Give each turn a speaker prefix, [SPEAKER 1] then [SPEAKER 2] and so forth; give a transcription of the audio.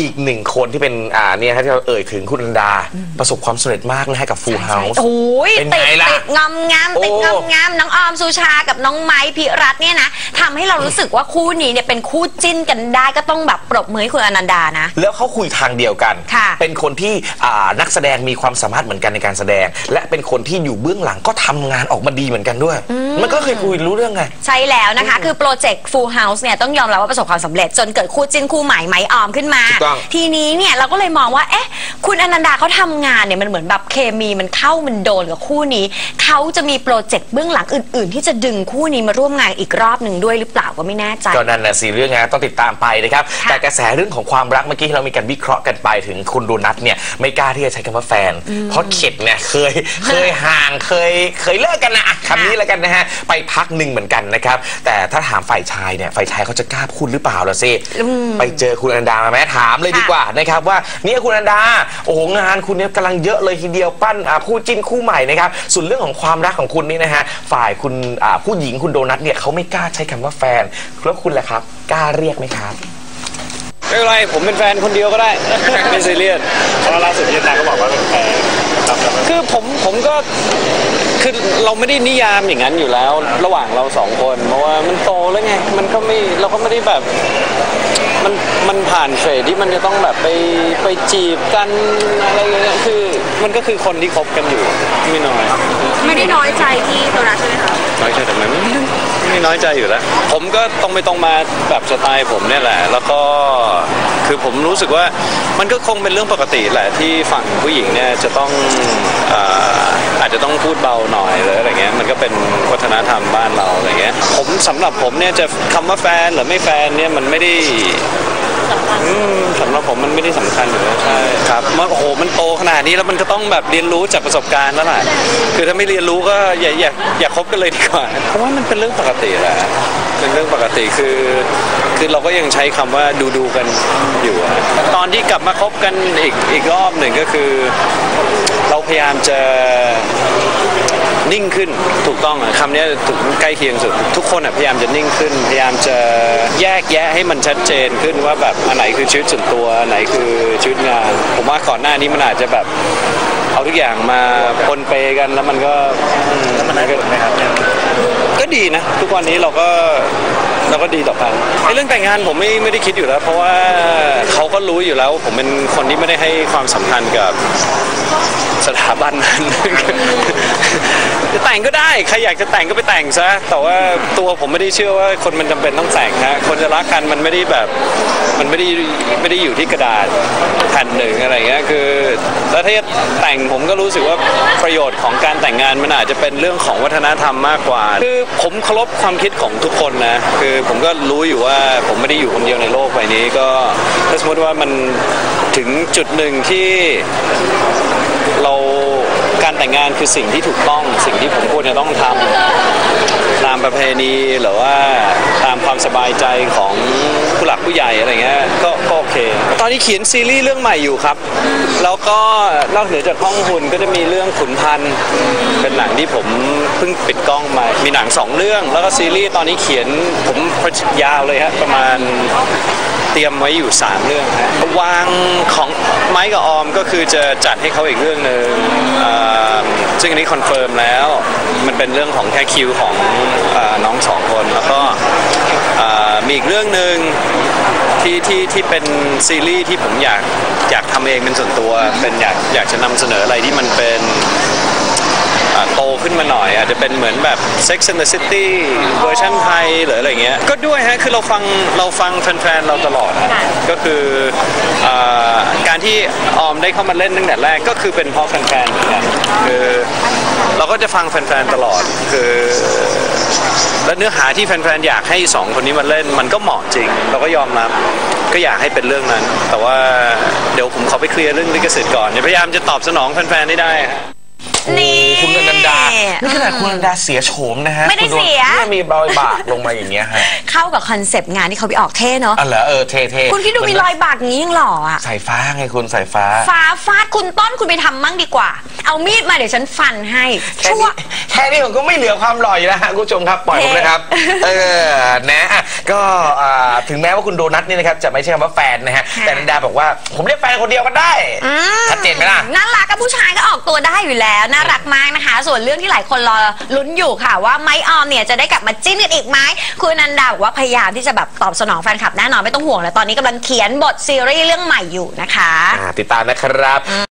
[SPEAKER 1] อีกหนึ่งคนที่เป็นอ่าเนี่ยฮะที่เราเอ่ยถึงคุณอันดา ประสบความสำเร็จมากนะฮะกับฟูลเฮาส์
[SPEAKER 2] โอ้ย
[SPEAKER 1] เป็น
[SPEAKER 2] ติด
[SPEAKER 1] ไงล่ะ
[SPEAKER 2] ติดงอมงาม
[SPEAKER 1] โอ้
[SPEAKER 2] ติดงอมงามน้องออมสุชากับน้องไม้พิรัตน์เนี่ยนะทำให้เรารู้สึกว่าคู่นี้เนี่ยเป็นคู่จิ้นกันได้ก็ต้องแบบปรบมือให้คุณอนันดานะ
[SPEAKER 1] แล้วเขาคุยทางเดียวกัน
[SPEAKER 2] ค่ะ
[SPEAKER 1] เป็นคนที่อ่านักแสดงมีความสามารถเหมือนกันในการแสดง และเป็นคนที่อยู่เบื้องหลังก็ทำงานออกมาดีเหมือนกันด้วย มันก็เคยคุยรู้เรื่องไง
[SPEAKER 2] ใช่แล้วนะคะ คือโปรเจกต์ Full House เนี่ยต้องยอมรับว่าประสบความสำเร็จ จนเกิดคู่จิ้นคู่ใหม่ไหมออมขึ้นมา
[SPEAKER 1] ถูกต้อง
[SPEAKER 2] ทีนี้เนี่ยเราก็เลยมองว่า เอ๊ะ คุณอนันดาเขาทำงานเนี่ยมันเหมือนแบบเคมีมันเข้ามันโดนกับคู่นี้ เขาจะมีโปรเจกต์เบื้องหลังอื่น ๆ ที่จะดึงคู่นี้มาร่วมงานอีกรอบหนึ่งด้วยหรือเปล่าก็ไม่แน่ใจ
[SPEAKER 1] ก็นั่นนะสิเรื่องงานต้องติดตามไปนะครับ
[SPEAKER 2] ค่ะ
[SPEAKER 1] แต่กระแสเรื่องของความรักเมื่อกี้ที่เรามีการวิเคราะห์กันไปถึงคุณโดนัทเนี่ยไม่กล้าที่จะใช้คำว่าแฟน เพราะเข็ดเนี่ยเคยเคยห่างเคยเคยเลิกกันนะอะคำนี้แล้วกันนะฮะไปพักหนึ่งเหมือนกันนะครับ แต่ถ้าถามฝ่ายชายเนี่ยฝ่ายชายเขาจะกล้าพูดหรือเปล่าล่ะสิไปเจอคุณอนันดามาไหมถามเลยดีกว่านะครับว่าเนี่ยคุณอนันดาโอ้โหงานคุณเนี่ยกำลังเยอะเลยทีเดียวปั้นอ่าคู่จิ้นคู่ใหม่นะครับส่วนเรื่องของความรักของคุณนี่นะฮะฝ่ายคุณอ่าผู้หญิงคุณโดนัทเนี่ยเขาไม่กล้าใช้คำว่าแฟนแล้วคุณล่ะครับ กล้าเรียกไหมครับ
[SPEAKER 3] ไม่เป็นไรผมเป็นแฟนคนเดียวก็ได้ ไม่ซีเรียส
[SPEAKER 4] เพราะล่าสุดที่นายก็บอกว่าเป็นแฟน ครับแล้วก็
[SPEAKER 3] คือผมผมก็คือเราไม่ได้นิยามอย่างนั้นอยู่แล้ว ระหว่างเราสองคน เพราะว่ามันโตแล้วไงมันก็ไม่เราก็ไม่ได้แบบมันมันผ่านเฟสที่มันจะต้องแบบไปไปจีบกันอะไรอย่างเงี้ยคือมันก็คือคนที่คบกันอยู่ไม่น้อย
[SPEAKER 2] ไม่ได้น้อยใจที่โดนัทใช่ไหมคะ
[SPEAKER 3] น้อยใจทำไมไม่ ไม่น้อยใจอยู่แล้ว ผมก็ตรงไปตรงมาแบบสไตล์ผมเนี่ยแหละ แล้วก็คือผมรู้สึกว่ามันก็คงเป็นเรื่องปกติแหละที่ฝั่งผู้หญิงเนี่ยจะต้องอาอาจจะต้องพูดเบาหน่อยหรืออะไรเงี้ยมันก็เป็นวัฒนธรรมบ้านเราอะไรเงี้ยผมสำหรับผมเนี่ยจะคำว่าแฟนหรือไม่แฟนเนี่ยมันไม่ได้ สำหรับผมมันไม่ได้สำคัญอยู่แล้วใช่ครับมันโอ้โหมันโตขนาดนี้แล้วมันก็ต้องแบบเรียนรู้จากประสบการณ์แล้วล่ะคือถ้าไม่เรียนรู้ก็อย่าอย่าอย่าคบกันเลยดีกว่าเพราะว่ามันเป็นเรื่องปกติแหละเป็นเรื่องปกติคือคือเราก็ยังใช้คำว่าดูดูๆกันอยู่อะตอนที่กลับมาคบกันอีกอีกรอบหนึ่งก็คือ เราพยายามจะ นิ่งขึ้นถูกต้องอะคำนี้ถูกใกล้เคียงสุด ทุกคนอะพยายามจะนิ่งขึ้น พยายามจะแยกแยะให้มันชัดเจนขึ้นว่าแบบอันไหนคือชีวิตส่วนตัวอันไหนคือชีวิตงาน ผมว่าก่อนหน้านี้มันอาจจะแบบเอาทุกอย่างมาปนเปกันแล้วมันก็มันก็ก็ดีนะ ทุกวันนี้เราก็เราก็ดีต่อกันไอ้เรื่องแต่งงานผมไม่ไม่ได้คิดอยู่แล้ว เพราะว่าเขาก็รู้อยู่แล้ว ผมเป็นคนที่ไม่ได้ให้ความสำคัญกับ สถาบันนั้นจะแต่งก็ได้ใครอยากจะแต่งก็ไปแต่งซะแต่ว่าตัวผมไม่ได้เชื่อว่าคนมันจำเป็นต้องแต่งฮะคนจะรักกันมันไม่ได้แบบมันไม่ได้ไม่ได้อยู่ที่กระดาษแผ่นหนึ่งอะไรเงี้ยคือแล้วถ้าจะแต่งผมก็รู้สึกว่าประโยชน์ของการแต่งงานมันอาจจะเป็นเรื่องของวัฒนธรรมมากกว่า คือผมเคารพความคิดของทุกคนนะคือผมก็รู้อยู่ว่าผมไม่ได้อยู่คนเดียวในโลกใบนี้ก็ถ้าสมมติว่ามันถึงจุดหนึ่งที่ แต่งงานคือสิ่งที่ถูกต้องสิ่งที่ผมควรจะต้องทำตามประเพณีหรือว่าตามความสบายใจของผู้หลักผู้ใหญ่อะไรเงี้ย อเคตอนนี้เขียนซีรีส์เรื่องใหม่อยู่ครับ แล้วก็นอกเหนือจากห้องหุ่นก็จะมีเรื่องขุนพันธ์เป็นหนังที่ผมเพิ่งปิดกล้องมา มีหนังสองเรื่อง แล้วก็ซีรีส์ตอนนี้เขียนผมยาวเลยฮะประมาณเตรียมไว้อยู่ 3 เรื่องฮะวางของไม้กับออมก็คือจะจัดให้เขาอีกเรื่องหนึ่งอ่าซึ่งอันนี้คอนเฟิร์มแล้ว มันเป็นเรื่องของแค่คิวของอน้องสองคน แล้วก็มีอีกเรื่องหนึ่ง ที่ที่ที่เป็นซีรีส์ที่ผมอยากอยากทำเองเป็นส่วนตัวเป็นอยากอยากจะนำเสนออะไรที่มันเป็นอ่าโตขึ้นมาหน่อย อาจจะเป็นเหมือนแบบ Sex and the City เวอร์ชันไทยหรืออะไรเงี้ย ก็ด้วยฮะ คือเราฟังเราฟังแฟนๆเราตลอดฮะก็คืออ่าการที่ออมได้เข้ามาเล่นตั้งแต่แรกก็คือเป็นเพราะแฟนๆเหมือนกันคือเราก็จะฟังแฟนๆตลอดคือ และเนื้อหาที่แฟนๆอยากให้สองคนนี้มาเล่นมันก็เหมาะจริง เราก็ยอมรับก็อยากให้เป็นเรื่องนั้น แต่ว่าเดี๋ยวผมขอไปเคลียร์เรื่องลิขสิทธิ์ก่อนเดี๋ยวพยายามจะตอบสนองแฟนๆให้ได้ฮะ
[SPEAKER 2] นี่
[SPEAKER 1] คุณอนันดา นี่ขนาดคุณอนันดาเสียโฉมนะฮะ
[SPEAKER 2] ไม่ได้
[SPEAKER 1] คุณโเสี
[SPEAKER 2] ย
[SPEAKER 1] เนี่ยมีรอยบากลงมาอย่างเงี้ยฮะ
[SPEAKER 2] เข้ากับคอนเซปต์งานที่เขาไปออกเท่เนาะ
[SPEAKER 1] อ๋อเหรอเออเท่ๆ
[SPEAKER 2] คุณคิดดูมีรอยบากอย่างนี้ยังหล่ออะ
[SPEAKER 1] สายฟ้าไงคุณสายฟ้า
[SPEAKER 2] ฟ้าฟาดคุณต้นคุณไปทำมั่งดีกว่า เอามีดมาเดี๋ยวฉันฟันให้
[SPEAKER 1] แค่
[SPEAKER 2] ชั่ว
[SPEAKER 1] นี้แค่นี้ผมก็ไม่เหลือความหล่ออยู่แล้วฮะคุณผู้ชมครับปล่อยผมนะครับ เออนะอะก็อ่าถึงแม้ว่าคุณโดนัทนี่นะครับจะไม่ใช่คำว่าแฟนนะฮะ
[SPEAKER 2] ค่ะ
[SPEAKER 1] แต่นันดาบอกว่าผมเรียกแฟนคนเดียวกันได้
[SPEAKER 2] อืม
[SPEAKER 1] ชัดเจนไหมล่ะ
[SPEAKER 2] น่ารักกับผู้ชายก็ออกตัวได้อยู่แล้ว น่ารักมากนะคะ ส่วนเรื่องที่หลายคนรอลุ้นอยู่ค่ะ ว่าไม้ออมเนี่ยจะได้กลับมาจิ้นกันอีกไหมคุณอนันดาบอกว่าพยายามที่จะแบบตอบสนองแฟนคลับแน่นอนไม่ต้องห่วงแล้วตอนนี้กำลังเขียนบทซีรีส์เรื่องใหม่อยู่นะคะ
[SPEAKER 1] อ่าติดตามนะครับ